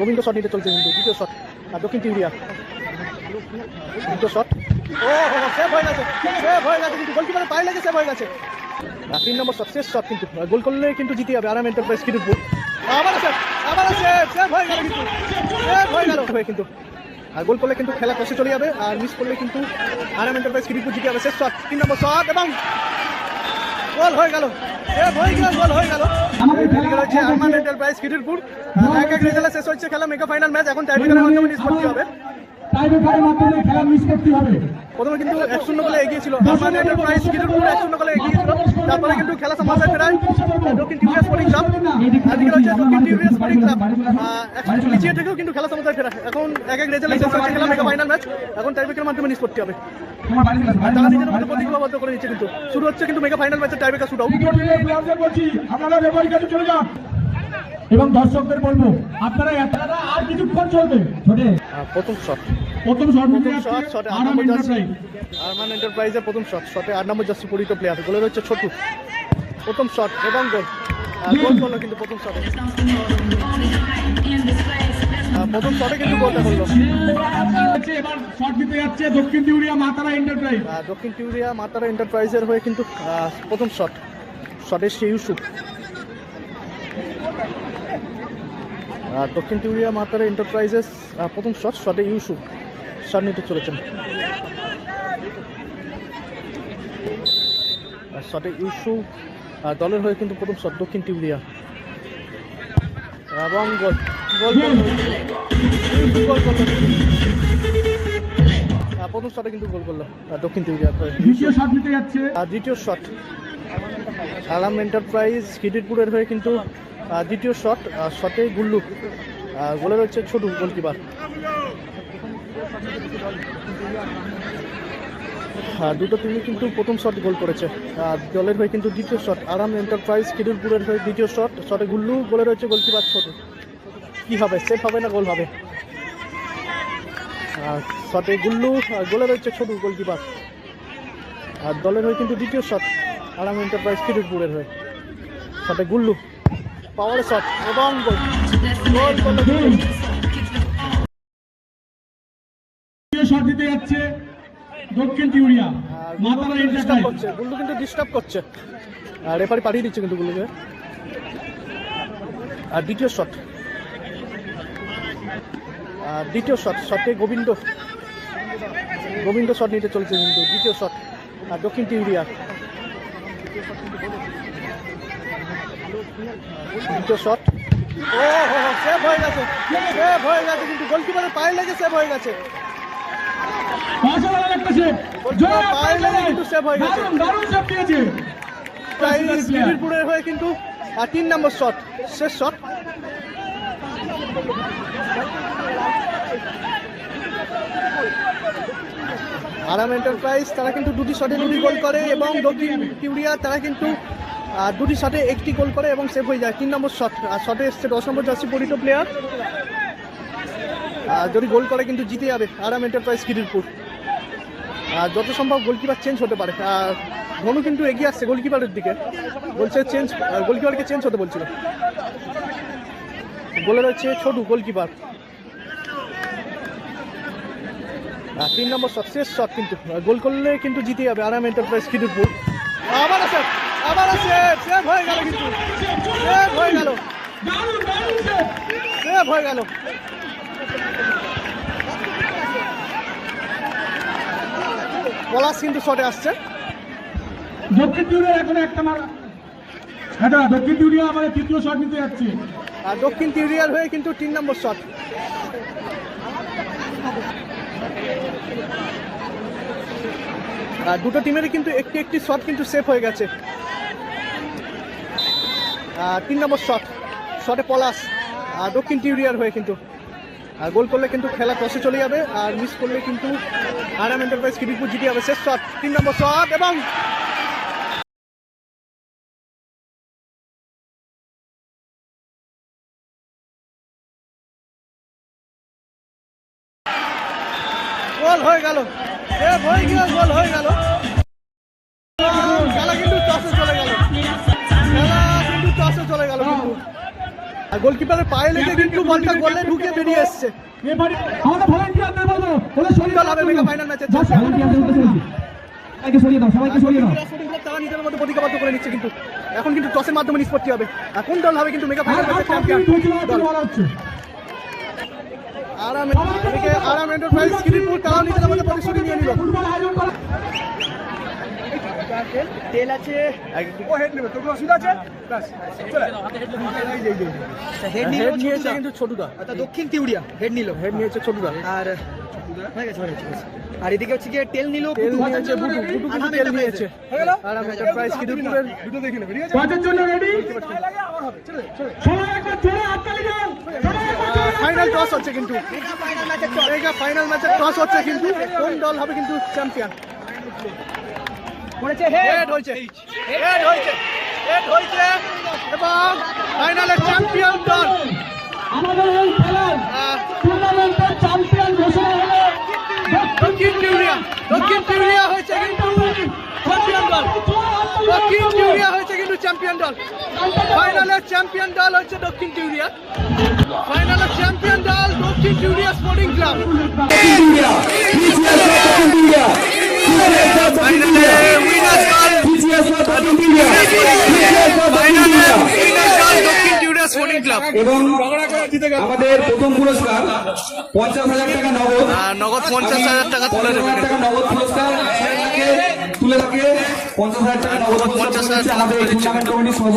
Govinda shot নিতে চলছে কিন্তু, দ্বিতীয় শট, আর দক্ষিণ টিউরিয়া দ্বিতীয় শট। ও সেভ হয়ে গেছে সেভ হয়ে গেছে কিন্তু গোলকিপারের পায়ে লেগে সেভ হয়ে গেছে। তিন নম্বর শট শেষ শট কিন্তু গোল করলে কিন্তু জিতে যাবে আরাম এন্টারপ্রাইজ কিরুপুর আবার সেভ আবার সেভ হয়ে গেল কিন্তু সেভ হয়ে গেল। হয়ে কিন্তু। আর গোল করলে কিন্তু খেলা কষে চলে যাবে, আর মিস করলে কিন্তু আরাম এন্টারপ্রাইজ কিরুপুর জিতে যাবে। শেষ শট তিন নম্বর শট এবং গোল হয়ে গেল। হয়ে গেল বল হয়ে গেল। আরমান এন্টারপ্রাইজ এক এক রেজাল্টে শেষ হচ্ছে খেলা মেগা ফাইনাল ম্যাচ। এখন মাধ্যমে নিষ্পত্তি হবে। টাইব্রেকারের মাধ্যমে খেলা মিস করতে হবে। প্রথমে কিন্তু এক শূন্য গোলে এগিয়েছিল আরমান এন্টারপ্রাইজ কিরুপুর এক শূন্য গোলে এগিয়েছিল তারপরে কিন্তু খেলা সমাজে ফেরায় দক্ষিণ টিউরিয়া স্পোর্টিং ক্লাব এদিকে রয়েছে দক্ষিণ টিউরিয়া স্পোর্টিং ক্লাব এক শূন্য পিছিয়ে থেকেও কিন্তু খেলা সমাজে ফেরায় এখন এক এক রেজাল্টে হচ্ছে খেলা। মেগা ফাইনাল ম্যাচ এখন টাইব্রেকারের মাধ্যমে নিষ্পত্তি হবে। তোমার বাড়ি তারা নিজের মধ্যে প্রতিজ্ঞাবদ্ধ করে নিচ্ছে কিন্তু। শুরু হচ্ছে কিন্তু মেগা ফাইনাল ম্যাচের টাইব্রেকার শুট আউট আপনারা রেফারির কাছে চলে যান। এবং দর্শকদের বলব আপনারা আর কিছুক্ষণ চলবে। প্রথম শট প্রথম শট শট আট নম্বর জার্সি এন্টারপ্রাইজ আরমান এন্টারপ্রাইজের প্রথম শট শটে আট নম্বর জার্সি পরিত প্লেয়ার গোলে রয়েছে ছোটু। প্রথম শট এবং গোল। গোল করল কিন্তু প্রথম শটে প্রথম শটে কিন্তু গোলটা করল। এবার শট নিতে যাচ্ছে দক্ষিণ দিউরিয়া মাতারা এন্টারপ্রাইজ দক্ষিণ টিউরিয়া মাতারা এন্টারপ্রাইজের হয়ে কিন্তু প্রথম শট শটে সে ইউসুফ। আর দক্ষিণ টিউরিয়া মাতারা এন্টারপ্রাইজেস প্রথম শট শটে ইউসুফ। শট নিতে চলেছেন শটে ইউসুফ আর দলের হয়ে কিন্তু প্রথম শট দক্ষিণ টিউরিয়া এবং গোল গোল প্রথম শটে কিন্তু গোল করল দক্ষিণ টিউরিয়ার দ্বিতীয় শট নিতে যাচ্ছে। আর দ্বিতীয় শট। আলাম এন্টারপ্রাইজ খিদিরপুরের হয়ে কিন্তু দ্বিতীয় শট শটে গুল্লু। আহ, গোলে রয়েছে ছোটু গোলকিপার। দুটো টিমই কিন্তু প্রথম শট গোল করেছে। আর দলের হয়ে কিন্তু দ্বিতীয় শট আরাম এন্টারপ্রাইজ খিদিরপুরের হয়ে দ্বিতীয় শট শটে গুল্লু গোলে রয়েছে গোলকিপার ছোট। কী হবে সেট হবে না গোল হবে? শটে গুল্লু গোলে রয়েছে ছোটু, গোলকিপার। আর দলের হয়ে কিন্তু দ্বিতীয় শট আরাম এন্টারপ্রাইজ কিরিটপুরের হয়ে। শটে গুল্লু পাওয়ার শট এবং গোল গোল শট নিতে যাচ্ছে দক্ষিণ দিউরিয়া আর মাতারা করছে গুল্লু কিন্তু ডিস্টার্ব করছে আর রেফারি পাঠিয়ে দিচ্ছে কিন্তু গুল্লুকে আর দ্বিতীয় শট আর দ্বিতীয় শট শটে গোবিন্দ। গোবিন্দ শট নিতে চলছে কিন্তু দ্বিতীয় শট আর দক্ষিণ টিউরিয়া দ্বিতীয় শট ও হো সেভ হয়ে গেছে। সেভ হয়ে গেছে কিন্তু গোলকিপারের পায়ে লেগে সেভ হয়ে গেছে। অসাধারণ একটা সেভ গোলকিপার কিন্তু সেভ হয়ে গেছে। দারুণ সেভ দিয়েছে। হয়ে কিন্তু তিন নম্বর শট শেষ শট আরাম এন্টারপ্রাইজ তারা কিন্তু দুটি শটে দুটি গোল করে এবং দক্ষিণ টিউরিয়া তারা কিন্তু দুটি শটে একটি গোল করে এবং সেভ হয়ে যায়। তিন নম্বর শট আর শটে এসছে দশ নম্বর জার্সি পরিত প্লেয়ার যদি গোল করে কিন্তু জিতে যাবে। আরাম এন্টারপ্রাইজ কিরিরপুর আর যত সম্ভব গোলকিপার চেঞ্জ হতে পারে। আর ধনু কিন্তু এগিয়ে আসছে গোলকিপারের দিকে। বলছে চেঞ্জ গোলকিপারকে চেঞ্জ হতে বলছিল। গোলে রয়েছে ছোটু গোলকিপার তিন নম্বর শট শেষ শট কিন্তু। গোল করলে কিন্তু জিতে যাবে আরাম এন্টারপ্রাইজ খিদুরপুর আবার আছে আবার আছে সেভ হয়ে গেল কিন্তু। সেভ হয়ে গেল। সেভ হয়ে গেল। পলাশ কিন্তু শটে আসছে। দক্ষিণ দিউরিয়া এখন একটা মারা। এটা দক্ষিণ দিউরিয়া আমাদের তৃতীয় শট নিতে যাচ্ছে। আর দক্ষিণ তিউরিয়ার হয়ে কিন্তু তিন নম্বর শট আর দুটো টিমেরই কিন্তু একটি একটি শট কিন্তু সেফ হয়ে গেছে। তিন নম্বর শট শটে পলাশ। আর দক্ষিণ টিউরিয়ার হয়ে কিন্তু আর গোল করলে কিন্তু খেলা টসে চলে যাবে, আর মিস করলে কিন্তু আরাম এন্টারপ্রাইজ কিরিপুর জিতে যাবে। শেষ শট তিন নম্বর শট এবং হয়ে গেল। হয়ে গেল, গোল হয়ে গেল। গোলকিপারের পায়ে লেগে কিন্তু বলটা গোলে ঢুকে বেরিয়ে এসছে। এবারে আমাদের ভলান্টিয়ারদের বলব ওদের সরিয়ে ফুটবল হবে মেগা ফাইনাল ম্যাচের দর্শক ভলান্টিয়ারদের বলতে সবাইকে সরিয়ে দাও সবাইকে সরিয়ে দাও। তারা নিজের মধ্যে প্রতিজ্ঞাবদ্ধ করে নিচ্ছে কিন্তু। এখন কিন্তু টসের মাধ্যমে নিষ্পত্তি হবে। আর কোন দল হবে কিন্তু মেগা ফাইনাল চ্যাম্পিয়ন দল? বলা আরাম আরাম এন্টারপ্রাইজ কিরিপুর তারাও নিজেদের মধ্যে প্রতিশ্রুতি নিয়ে নিল ফুটবল আয়োজন করা তেল আছে ও হেড নেবে তোর অসুবিধা আছে? হেড কিন্তু ছোটুদা। দক্ষিণ তিউড়িয়া হেড নিল। হেড নিয়েছে ছোটুদা। আর হয়ে গেছে হয়ে গেছে, আর এদিকে হচ্ছে গিয়ে তেল নিল তেল নিয়েছে বুটু বুটু কিন্তু তেল নিয়েছে। আরাম এন্টারপ্রাইজ কিরিপুরের পাঁচের জন্য রেডি সবাই একবার জোরে হাততালি দাও সবাই একবার জোরে ফাইনাল টস হচ্ছে কিন্তু। ফাইনাল ম্যাচের টস হচ্ছে কিন্তু। কোন দল হবে কিন্তু চ্যাম্পিয়ন পড়েছে হেড হয়েছে। হেড হয়েছে। হেড হয়েছে। এবং ফাইনালের চ্যাম্পিয়ন দল। আমাদের এই খেলার টুর্নামেন্টের চ্যাম্পিয়ন ঘোষণা হলো দক্ষিণ টিউরিয়া দক্ষিণ টিউরিয়া হয়েছে কিন্তু চ্যাম্পিয়ন দল। দক্ষিণ টিউরিয়া হয়েছে কিন্তু চ্যাম্পিয়ন দল। ফাইনালের চ্যাম্পিয়ন দল হচ্ছে দক্ষিণ টিউরিয়া ফাইনালের চ্যাম্পিয়ন দল দক্ষিণ টিউরিয়া স্পোর্টিং ক্লাব ফাইনালে ফাইনালে দক্ষিণ ক্লাব এবং আমাদের প্রথম পুরস্কার পঞ্চাশ হাজার টাকা নগদ। নগদ পঞ্চাশ হাজার টাকা তুলে পঞ্চাশ হাজার টাকা নগদ পুরস্কার তুলে থাকে পঞ্চাশ হাজার টাকা নগদ পঞ্চাশ হাজার টাকা আমাদের